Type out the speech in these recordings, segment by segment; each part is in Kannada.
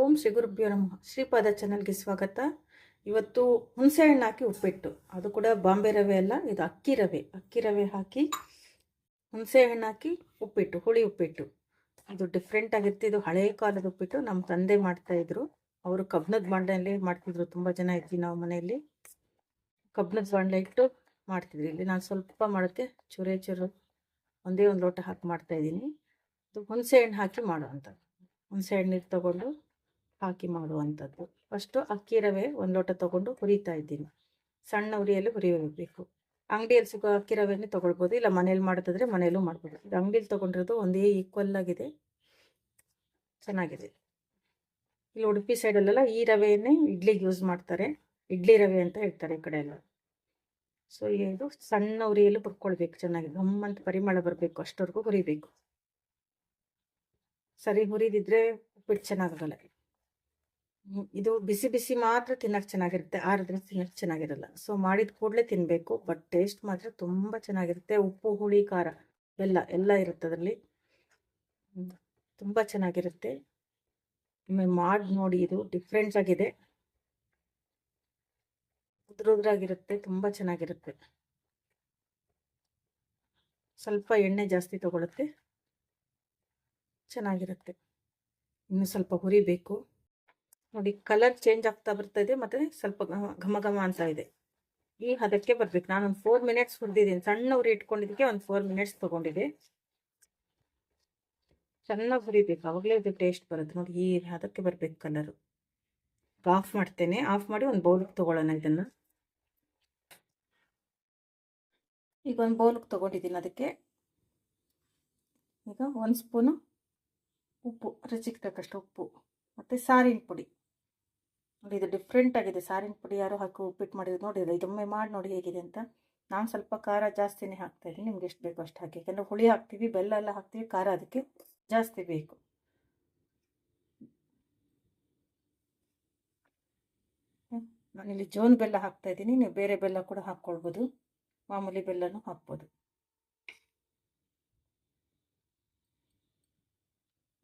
ಓಂ ಶ್ರೀ ಗುರುಭ್ಯೋ ನಮಃ. ಶ್ರೀಪಾದ ಚಾನಲ್ಗೆ ಸ್ವಾಗತ. ಇವತ್ತು ಹುಣಸೆ ಹಣ್ಣು ಹಾಕಿ ಉಪ್ಪಿಟ್ಟು. ಅದು ಕೂಡ ಬಾಂಬೆ ರವೆ ಅಲ್ಲ, ಇದು ಅಕ್ಕಿ ರವೆ. ಅಕ್ಕಿ ರವೆ ಹಾಕಿ ಹುಣಸೆ ಹಣ್ಣು ಹಾಕಿ ಉಪ್ಪಿಟ್ಟು, ಹುಳಿ ಉಪ್ಪಿಟ್ಟು. ಅದು ಡಿಫ್ರೆಂಟ್ ಆಗಿರುತ್ತೆ. ಇದು ಹಳೆ ಕಾಲದ ಉಪ್ಪಿಟ್ಟು. ನಮ್ಮ ತಂದೆ ಮಾಡ್ತಾಯಿದ್ರು ಅವರು ಕಬ್ಬಿಣದ ಬಾಂಡೆಯಲ್ಲಿ ಮಾಡ್ತಿದ್ರು. ತುಂಬ ಜನ ಇದ್ವಿ ನಾವು ಮನೆಯಲ್ಲಿ. ಕಬ್ಬಿಣದ ಬಾಂಡೆ ಇಟ್ಟು ಮಾಡ್ತಿದ್ವಿ. ಇಲ್ಲಿ ನಾನು ಸ್ವಲ್ಪ ಮಾಡೋಕ್ಕೆ ಚೂರೆ ಚೂರು ಒಂದೇ ಒಂದು ಲೋಟ ಹಾಕಿ ಮಾಡ್ತಾಯಿದ್ದೀನಿ ಅದು ಹುಣಸೆ ಹಣ್ಣು ಹಾಕಿ ಮಾಡುವಂಥದ್ದು ಹುಣಸೆ ಹಣ್ಣು ತಗೊಂಡು ಹಾಕಿ ಮಾಡುವಂಥದ್ದು. ಫಸ್ಟು ಅಕ್ಕಿ ರವೆ ಒಂದು ಲೋಟ ತೊಗೊಂಡು ಹುರಿತಾ ಇದ್ದೀನಿ. ಸಣ್ಣ ಉರಿಯಲ್ಲಿ ಹುರಿಯಬೇಕು. ಅಂಗಡಿಯಲ್ಲಿ ಸಿಗೋ ಅಕ್ಕಿ ರವೆನೇ ತೊಗೊಳ್ಬೋದು, ಇಲ್ಲ ಮನೇಲಿ ಮಾಡೋದಾದ್ರೆ ಮನೇಲೂ ಮಾಡ್ಬೋದು. ಇದು ಅಂಗಡಿಯಲ್ಲಿ ತೊಗೊಂಡಿರೋದು ಒಂದೇ ಈಕ್ವಲ್ ಆಗಿದೆ. ಚೆನ್ನಾಗಿದೆ. ಇಲ್ಲಿ ಉಡುಪಿ ಸೈಡಲ್ಲೆಲ್ಲ ಈ ರವೆಯನ್ನೇ ಇಡ್ಲಿಗೆ ಯೂಸ್ ಮಾಡ್ತಾರೆ. ಇಡ್ಲಿ ರವೆ ಅಂತ ಹೇಳ್ತಾರೆ ಈ ಕಡೆ ಎಲ್ಲ ಸೊ ಇದು ಸಣ್ಣ ಉರಿಯಲ್ಲಿ ಹುರ್ಕೊಳ್ಬೇಕು, ಚೆನ್ನಾಗಿ. ಗಮ್ಮಂತ ಪರಿಮಳ ಬರಬೇಕು, ಅಷ್ಟವರೆಗೂ ಹುರಿಬೇಕು. ಸರಿ, ಹುರಿದಿದ್ರೆ ಉಪ್ಪಿಟ್ಟು ಚೆನ್ನಾಗಲ್ಲ ಇದು ಬಿಸಿ ಬಿಸಿ ಮಾತ್ರ ತಿನ್ನಕ್ಕೆ ಚೆನ್ನಾಗಿರುತ್ತೆ. ಆರಿದ್ರೆ ತಿನ್ನಕ್ಕೆ ಚೆನ್ನಾಗಿರಲ್ಲ. ಸೊ ಮಾಡಿದ ಕೂಡಲೇ ತಿನ್ನಬೇಕು ಬಟ್ ಟೇಸ್ಟ್ ಮಾತ್ರ ತುಂಬ ಚೆನ್ನಾಗಿರುತ್ತೆ. ಉಪ್ಪು, ಹುಳಿ, ಖಾರ ಬೆಲ್ಲ ಎಲ್ಲ ಇರುತ್ತೆ ಅದರಲ್ಲಿ. ತುಂಬ ಚೆನ್ನಾಗಿರುತ್ತೆ. ಒಮ್ಮೆ ಮಾಡಿ ನೋಡಿ, ಇದು ಡಿಫ್ರೆಂಟ್ ಆಗಿದೆ. ಉದ್ರುದ್ರಾಗಿರುತ್ತೆ, ತುಂಬ ಚೆನ್ನಾಗಿರುತ್ತೆ. ಸ್ವಲ್ಪ ಎಣ್ಣೆ ಜಾಸ್ತಿ ತಗೊಳುತ್ತೆ. ಚೆನ್ನಾಗಿರುತ್ತೆ. ಇನ್ನು ಸ್ವಲ್ಪ ಹುರಿಬೇಕು. ನೋಡಿ ಕಲರ್ ಚೇಂಜ್ ಆಗ್ತಾ ಬರ್ತಾ ಇದೆ ಮತ್ತು ಸ್ವಲ್ಪ ಘಮ ಘಮ ಅಂತ ಇದೆ. ಈ ಹದಕ್ಕೆ ಬರ್ಬೇಕು. ನಾನು ಒಂದು ಫೋರ್ ಮಿನಿಟ್ಸ್ ಹುರಿದಿದ್ದೀನಿ ಸಣ್ಣ ಇಟ್ಕೊಂಡಿದ್ದಕ್ಕೆ ಒಂದು ಫೋರ್ ಮಿನಿಟ್ಸ್ ತೊಗೊಂಡಿದೆ. ಚೆನ್ನಾಗಿ ಹುರಿಬೇಕು. ಅವಾಗಲೇ ಇದು ಟೇಸ್ಟ್ ಬರುತ್ತೆ. ನೋಡಿ, ಈ ಹದಕ್ಕೆ ಬರಬೇಕು ಕಲರು ಆಫ್ ಮಾಡ್ತೇನೆ. ಆಫ್ ಮಾಡಿ ಒಂದು ಬೌಲಿಗೆ ತಗೊಳ್ಳೋಣ ಇದನ್ನು. ಈಗ ಒಂದು ಬೌಲಿಗೆ ತಗೊಂಡಿದ್ದೀನಿ ಅದಕ್ಕೆ. ಈಗ ಒಂದು ಸ್ಪೂನು ಉಪ್ಪು, ರುಚಿಗೆ ತಕ್ಕಷ್ಟು ಉಪ್ಪು, ಮತ್ತು ಸಾರಿನ ಪುಡಿ. ನೋಡಿ ಇದು ಡಿಫ್ರೆಂಟ್ ಆಗಿದೆ. ಸಾರಿನ ಪುಡಿ ಯಾರು ಹಾಕಿ ಉಪ್ಪಿಟ್ಟು ಮಾಡಿದ್ರು ನೋಡಿ ಇದೊಮ್ಮೆ ಮಾಡಿ ನೋಡಿ ಹೇಗಿದೆ ಅಂತ. ನಾನು ಸ್ವಲ್ಪ ಖಾರ ಜಾಸ್ತಿನೇ ಹಾಕ್ತಾಯಿದ್ದೀನಿ ನಿಮ್ಗೆ ಎಷ್ಟು ಬೇಕೋ ಅಷ್ಟು ಹಾಕಿ. ಯಾಕಂದರೆ ಹುಳಿ ಹಾಕ್ತೀವಿ, ಬೆಲ್ಲ ಎಲ್ಲ ಹಾಕ್ತೀವಿ, ಖಾರ ಅದಕ್ಕೆ ಜಾಸ್ತಿ ಬೇಕು. ನಾನಿಲ್ಲಿ ಜೋನ್ ಬೆಲ್ಲ ಹಾಕ್ತಾ ಇದ್ದೀನಿ. ನೀವು ಬೇರೆ ಬೆಲ್ಲ ಕೂಡ ಹಾಕ್ಕೊಳ್ಬೋದು ಮಾಮೂಲಿ ಬೆಲ್ಲನೂ ಹಾಕ್ಬೋದು.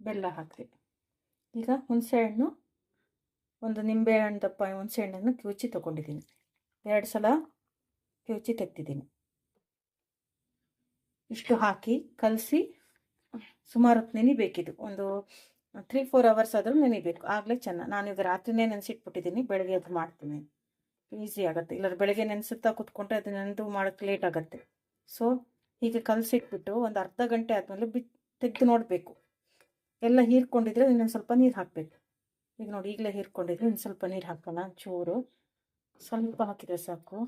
ಬೆಲ್ಲ ಹಾಕಿದೆ ಈಗ ಹುಣಸೆ ಹಣ್ಣು. ಒಂದು ನಿಂಬೆ ಹಣ್ಣು ದಪ್ಪ ಹುಣಸೆ ಹಣ್ಣನ್ನು ಕಿವುಚಿ ತಗೊಂಡಿದ್ದೀನಿ. ಎರಡು ಸಲ ಕಿವುಚಿ ತೆಗ್ದಿದ್ದೀನಿ. ಇಷ್ಟು ಹಾಕಿ ಕಲಸಿ ಸುಮಾರು ಹೊತ್ತು ನೆನಿಬೇಕಿದು. ಒಂದು ತ್ರೀ ಫೋರ್ ಅವರ್ಸ್ ಆದರೂ ನೆನಿಬೇಕು. ಆಗಲೇ ಚೆನ್ನಾಗಿ. ನಾನು ಈಗ ರಾತ್ರಿನೇ ನೆನೆಸಿಟ್ಬಿಟ್ಟಿದ್ದೀನಿ. ಬೆಳಗ್ಗೆ ಅದು ಮಾಡ್ತೀನಿ. ಈಸಿ ಆಗುತ್ತೆ. ಇಲ್ಲಾರ ಬೆಳಗ್ಗೆ ನೆನೆಸುತ್ತಾ ಕುತ್ಕೊಂಡ್ರೆ ಅದು ನೆನೆದು ಮಾಡೋಕ್ಕೆ ಲೇಟ್ ಆಗುತ್ತೆ. ಸೊ ಹೀಗೆ ಕಲಸಿಟ್ಬಿಟ್ಟು ಒಂದು ಅರ್ಧ ಗಂಟೆ ಆದಮೇಲೆ ಬಿ ತೆಗೆದು ನೋಡಬೇಕು. ಎಲ್ಲ ಹೀರ್ಕೊಂಡಿದ್ರೆ ಇನ್ನೊಂದು ಸ್ವಲ್ಪ ನೀರು ಹಾಕಬೇಕು. ಈಗ ನೋಡಿ ಈಗಲೇ ಹೀರ್ಕೊಂಡಿದ್ರೆ ಇನ್ನು ಸ್ವಲ್ಪ ನೀರು ಹಾಕೋಣ, ಚೂರು. ಸ್ವಲ್ಪ ಹಾಕಿದ್ರೆ ಸಾಕು.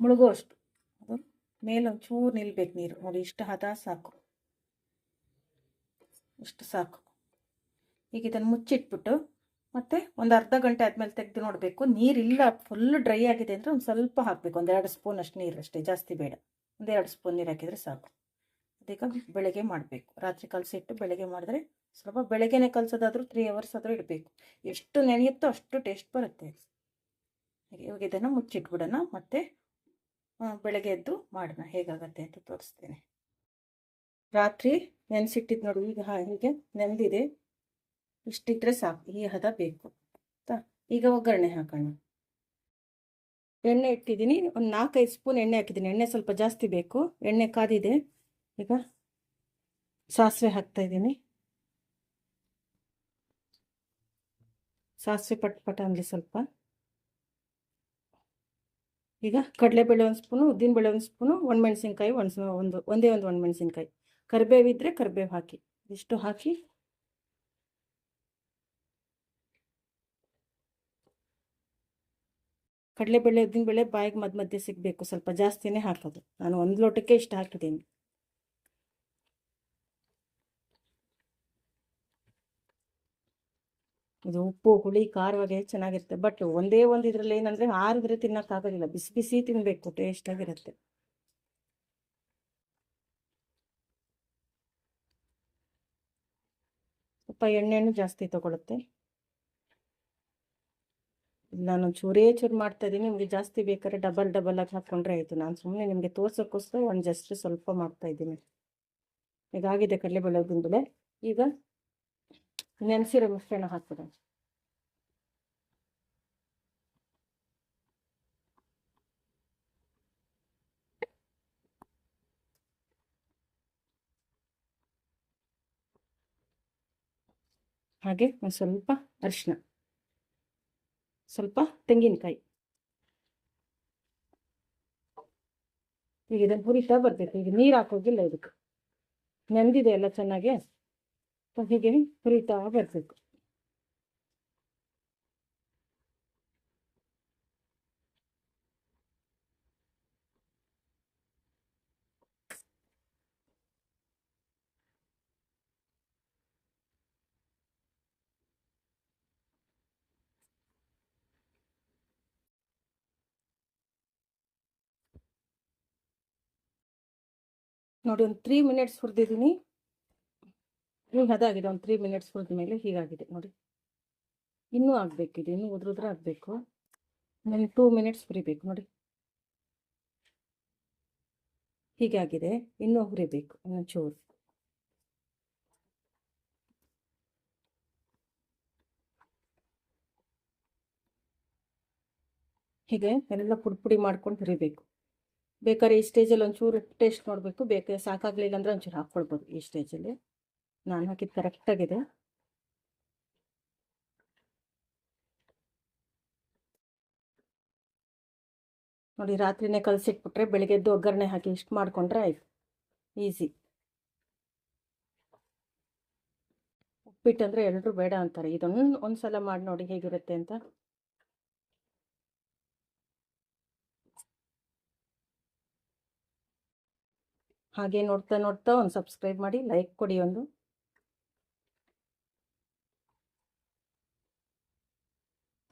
ಮುಳುಗೋ ಅಷ್ಟು. ಅದು ಮೇಲೆ ಒಂಚೂರು ಚೂರು ನಿಲ್ಬೇಕು ನೀರು. ನೋಡಿ ಇಷ್ಟು ಹದ ಸಾಕು. ಇಷ್ಟು ಸಾಕು. ಈಗ ಇದನ್ನು ಮುಚ್ಚಿಟ್ಬಿಟ್ಟು ಮತ್ತು ಒಂದು ಅರ್ಧ ಗಂಟೆ ಆದಮೇಲೆ ತೆಗೆದು ನೋಡಬೇಕು. ನೀರಿಲ್ಲ ಫುಲ್ ಡ್ರೈ ಆಗಿದೆ ಅಂದರೆ ಒಂದು ಸ್ವಲ್ಪ ಹಾಕಬೇಕು. ಒಂದೆರಡು ಸ್ಪೂನ್ ಅಷ್ಟು ನೀರು ಅಷ್ಟೇ. ಜಾಸ್ತಿ ಬೇಡ. ಒಂದೆರಡು ಸ್ಪೂನ್ ನೀರು ಹಾಕಿದರೆ ಸಾಕು. ಅದೀಗ ಬೆಳಗ್ಗೆ ಮಾಡಬೇಕು. ರಾತ್ರಿ ಕಲಸಿಟ್ಟು ಬೆಳಗ್ಗೆ ಮಾಡಿದ್ರೆ ಸ್ವಲ್ಪ ಬೆಳಗ್ಗೆನೆ ಕಲಸೋದಾದ್ರೂ ತ್ರೀ ಅವರ್ಸ್ ಆದರೂ ಇಡಬೇಕು. ಎಷ್ಟು ನೆನೆಯುತ್ತೋ ಅಷ್ಟು ಟೇಸ್ಟ್ ಬರುತ್ತೆ ಹಾಗೆ ಇವಾಗ ಇದನ್ನು ಮುಚ್ಚಿಟ್ಬಿಡೋಣ. ಮತ್ತು ಬೆಳಗ್ಗೆ ಎದ್ದು ಮಾಡೋಣ. ಹೇಗಾಗತ್ತೆ ಅಂತ ತೋರಿಸ್ತೇನೆ. ರಾತ್ರಿ ನೆನೆಸಿಟ್ಟಿದ್ದು ನೋಡಿ, ಈಗ ಹಾಗೆ ನೆನೆದಿದೆ. ಇಷ್ಟಿದ್ರೆ ಸಾಕು. ಈ ಹದ ಬೇಕು. ಆಯ್ತಾ? ಈಗ ಒಗ್ಗರಣೆ ಹಾಕೋಣ. ಎಣ್ಣೆ ಇಟ್ಟಿದ್ದೀನಿ. ಒಂದು ನಾಲ್ಕೈದು ಸ್ಪೂನ್ ಎಣ್ಣೆ ಹಾಕಿದ್ದೀನಿ. ಎಣ್ಣೆ ಸ್ವಲ್ಪ ಜಾಸ್ತಿ ಬೇಕು. ಎಣ್ಣೆ ಕಾದಿದೆ. ಈಗ ಸಾಸಿವೆ ಹಾಕ್ತಾ ಇದ್ದೀನಿ. ಸಾಸಿವೆ ಪಟ್ ಪಟ ಅಂದರೆ ಸ್ವಲ್ಪ. ಈಗ ಕಡಲೆಬೇಳೆ ಒಂದು ಸ್ಪೂನು, ಉದ್ದಿನಬೇಳೆ ಒಂದು ಸ್ಪೂನು, ಒಣಮೆಣಸಿನ್ಕಾಯಿ ಒಂದು ಒಂದು, ಒಂದೇ ಒಂದು ಒಣಮೆಣಸಿನ್ಕಾಯಿ. ಕರಿಬೇವಿದ್ದರೆ ಕರಿಬೇವು ಹಾಕಿ ಇಷ್ಟು ಹಾಕಿ. ಕಡಲೆಬೇಳೆ, ಉದ್ದಿನಬೇಳೆ ಬಾಯಿಗೆ ಮಧ್ಯ ಮಧ್ಯೆ ಸಿಗಬೇಕು, ಸ್ವಲ್ಪ ಜಾಸ್ತಿನೇ ಹಾಕೋದು. ನಾನು ಒಂದು ಲೋಟಕ್ಕೆ ಇಷ್ಟು ಹಾಕಿದ್ದೀನಿ. ಇದು ಉಪ್ಪು, ಹುಳಿ ಖಾರವಾಗೆ ಚೆನ್ನಾಗಿರುತ್ತೆ. ಬಟ್ ಒಂದೇ ಒಂದು ಇದರಲ್ಲಿ ಏನಂದರೆ ಆರಿದ್ರೆ ತಿನ್ನೋಕ್ಕಾಗೋದಿಲ್ಲ ಬಿಸಿ ಬಿಸಿ ತಿನ್ನಬೇಕು ಟೇಸ್ಟಾಗಿರುತ್ತೆ ಸ್ವಲ್ಪ ಎಣ್ಣೆನೂ ಜಾಸ್ತಿ ತಗೊಳುತ್ತೆ. ನಾನು ಚೂರೇ ಚೂರು ಮಾಡ್ತಾ ಇದ್ದೀನಿ. ನಿಮಗೆ ಜಾಸ್ತಿ ಬೇಕಾದ್ರೆ ಡಬಲ್ ಡಬಲ್ ಆಗಿ ಹಾಕ್ಕೊಂಡ್ರೆ ಆಯಿತು. ನಾನು ಸುಮ್ಮನೆ ನಿಮಗೆ ತೋರ್ಸೋಕ್ಕೋಸ್ಕರ ಒಂದು ಜಸ್ಟ್ ಸ್ವಲ್ಪ ಮಾಡ್ತಾ ಇದ್ದೀನಿ. ಈಗಾಗಿದೆ ಕಡಲೆಬೇಳೆ ಉದ್ದಿನಬೇಳೆ ಈಗ ನೆನೆಸಿರೋ ಮಿಶ್ರಣ ಹಾಕ್ಬಿಡೋಣ ಹಾಗೆ ಒಂದು ಸ್ವಲ್ಪ ಅರಿಶಿನ ಸ್ವಲ್ಪ ತೆಂಗಿನಕಾಯಿ. ಈಗ ಇದನ್ನು ಹುರಿತಾ ಬರ್ತೈತೆ ಈಗ ನೀರು ಹಾಕೋಗಿಲ್ಲ ಇದಕ್ಕೆ. ನೆಂದಿದೆ ಎಲ್ಲ ಚೆನ್ನಾಗಿ. ಹೀಗೆ ಹುರಿತಾ ಬರಬೇಕು ನೋಡಿ ಒಂದು ತ್ರೀ ಮಿನಿಟ್ಸ್ ಹುರಿದಿದ್ದೀನಿ. ಈಗ ಅದಾಗಿದೆ, ಒಂದು ತ್ರೀ ಮಿನಿಟ್ಸ್ ಹುರಿದ ಮೇಲೆ ಹೀಗಾಗಿದೆ, ನೋಡಿ. ಇನ್ನೂ ಆಗಬೇಕಿದೆ, ಇನ್ನೂ ಉದ್ರುದ್ರೆ ಆಗಬೇಕು. ನಾನು ಟೂ ಮಿನಿಟ್ಸ್ ಹುರಿಬೇಕು ನೋಡಿ. ಹೀಗಾಗಿದೆ, ಇನ್ನೂ ಹುರಿಬೇಕು ಇನ್ನೊಂದು ಚೂರು ಹೀಗೆ ಎಲ್ಲ ಪುಡಿ ಪುಡಿ ಮಾಡ್ಕೊಂಡು ಹುರಿಬೇಕು ಬೇಕಾದ್ರೆ ಈ ಸ್ಟೇಜಲ್ಲಿ ಒಂಚೂರು ಟೇಸ್ಟ್ ನೋಡಬೇಕು, ಬೇಕಾದ್ರೆ ಸಾಕಾಗಲಿಲ್ಲ ಅಂದರೆ ಒಂಚೂರು ಹಾಕ್ಕೊಳ್ಬೋದು ಈ ಸ್ಟೇಜಲ್ಲಿ ನಾನು ಹಾಕಿದ್ದು ಕರೆಕ್ಟಾಗಿದೆ ನೋಡಿ ರಾತ್ರಿನೇ ಕಲಸಿಟ್ಬಿಟ್ರೆ ಬೆಳಿಗ್ಗೆ ಎದ್ದು ಒಗ್ಗರಣೆ ಹಾಕಿ ಇಷ್ಟು ಮಾಡಿಕೊಂಡ್ರೆ ಆಯ್ತು. ಈಸಿ ಉಪ್ಪಿಟ್ಟಂದರೆ ಎಲ್ಲರೂ ಬೇಡ ಅಂತಾರೆ. ಇದೊಂದು ಒಂದು ಸಲ ಮಾಡಿ ನೋಡಿ ಹೇಗಿರುತ್ತೆ ಅಂತ. ಹಾಗೆ ನೋಡ್ತಾ ನೋಡ್ತಾ ಒಂದು ಸಬ್ಸ್ಕ್ರೈಬ್ ಮಾಡಿ ಲೈಕ್ ಕೊಡಿ ಒಂದು.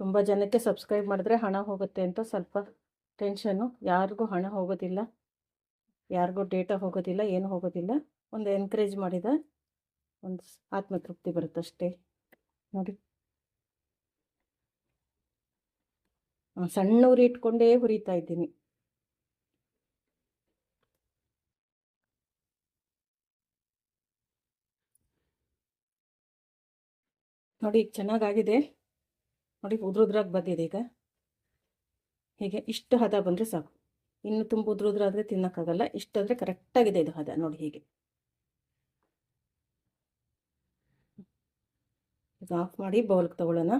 ತುಂಬ ಜನಕ್ಕೆ ಸಬ್ಸ್ಕ್ರೈಬ್ ಮಾಡಿದ್ರೆ ಹಣ ಹೋಗುತ್ತೆ ಅಂತ ಸ್ವಲ್ಪ ಟೆನ್ಷನು ಯಾರಿಗೂ ಹಣ ಹೋಗೋದಿಲ್ಲ. ಯಾರಿಗೂ ಡೇಟಾ ಹೋಗೋದಿಲ್ಲ, ಏನು ಹೋಗೋದಿಲ್ಲ. ಒಂದು ಎನ್ಕರೇಜ್ ಮಾಡಿದ ಒಂದು ಆತ್ಮತೃಪ್ತಿ ಬರುತ್ತಷ್ಟೇ ನೋಡಿ. ಸಣ್ಣ ಉರಿ ಇಟ್ಕೊಂಡೇ ಹುರಿತಾ ಇದ್ದೀನಿ. ನೋಡಿ ಈಗ ಚೆನ್ನಾಗಾಗಿದೆ. ನೋಡಿ, ಉದ್ರುದ್ರಾಗಿ ಬಂದಿದೆ ಈಗ. ಹೀಗೆ ಇಷ್ಟು ಹದ ಬಂದರೆ ಸಾಕು. ಇನ್ನು ತುಂಬ ಉದ್ರುದ್ರಾದರೆ ತಿನ್ನೋಕ್ಕಾಗಲ್ಲ. ಇಷ್ಟಾದರೆ ಕರೆಕ್ಟಾಗಿದೆ ಇದು ಹದ. ನೋಡಿ ಹೀಗೆ. ಈಗ ಆಫ್ ಮಾಡಿ ಬೌಲ್ಗೆ ತಗೊಳ್ಳೋಣ.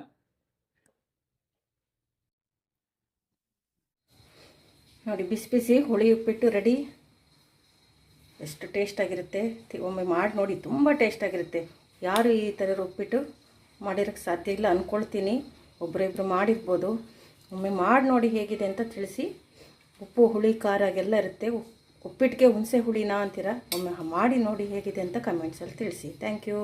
ನೋಡಿ, ಬಿಸಿ ಬಿಸಿ ಹುಳಿ ಉಪ್ಪಿಟ್ಟು ರೆಡಿ. ಎಷ್ಟು ಟೇಸ್ಟಾಗಿರುತ್ತೆ. ಒಮ್ಮೆ ಮಾಡಿ ನೋಡಿ, ತುಂಬ ಟೇಸ್ಟಾಗಿರುತ್ತೆ. ಯಾರು ಈ ಥರ ಉಪ್ಪಿಟ್ಟು ಮಾಡಿರೋಕ್ಕೆ ಸಾಧ್ಯ ಇಲ್ಲ ಅಂದ್ಕೊಳ್ತೀನಿ ಒಬ್ಬರಿಬ್ಬರು ಮಾಡಿರ್ಬೋದು. ಒಮ್ಮೆ ಮಾಡಿ ನೋಡಿ ಹೇಗಿದೆ ಅಂತ ತಿಳಿಸಿ. ಉಪ್ಪು ಹುಳಿ, ಖಾರ ಎಲ್ಲ ಇರುತ್ತೆ. ಉಪ್ಪಿಟ್ಟಿಗೆ ಹುಣಸೆ ಹುಳಿನಾ ಅಂತೀರ? ಒಮ್ಮೆ ಮಾಡಿ ನೋಡಿ ಹೇಗಿದೆ ಅಂತ ಕಮೆಂಟ್ಸಲ್ಲಿ ತಿಳಿಸಿ. Thank you